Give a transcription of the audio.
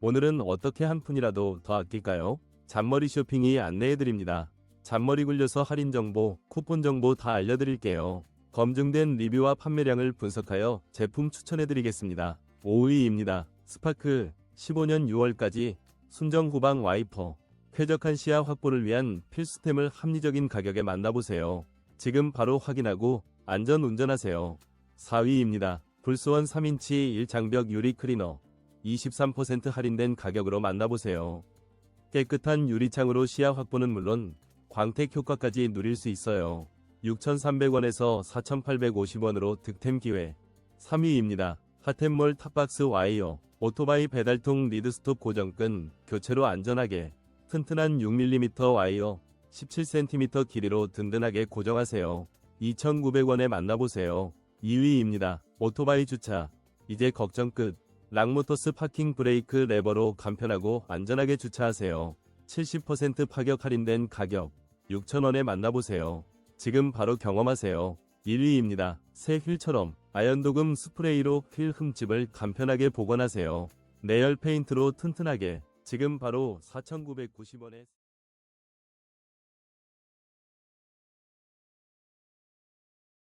오늘은 어떻게 한 푼이라도 더 아낄까요? 잔머리 쇼핑이 안내해드립니다. 잔머리 굴려서 할인 정보, 쿠폰 정보 다 알려드릴게요. 검증된 리뷰와 판매량을 분석하여 제품 추천해드리겠습니다. 5위입니다. 스파크 15년 6월까지 순정 후방 와이퍼 쾌적한 시야 확보를 위한 필수템을 합리적인 가격에 만나보세요. 지금 바로 확인하고 안전 운전하세요. 4위입니다. 불소원 3인치 1장벽 유리 클리너 23% 할인된 가격으로 만나보세요. 깨끗한 유리창으로 시야 확보는 물론 광택 효과까지 누릴 수 있어요. 6,300원에서 4,850원으로 득템 기회. 3위입니다. 하텐몰 탑박스 와이어 오토바이 배달통 리드스톱 고정끈 교체로 안전하게 튼튼한 6mm 와이어 17cm 길이로 든든하게 고정하세요. 2,900원에 만나보세요. 2위입니다. 오토바이 주차 이제 걱정 끝. 락모터스 파킹 브레이크 레버로 간편하고 안전하게 주차하세요. 70% 파격 할인된 가격 6,000원에 만나보세요. 지금 바로 경험하세요. 1위입니다. 새 휠처럼 아연도금 스프레이로 휠 흠집을 간편하게 복원하세요. 내열 페인트로 튼튼하게 지금 바로 4,990원에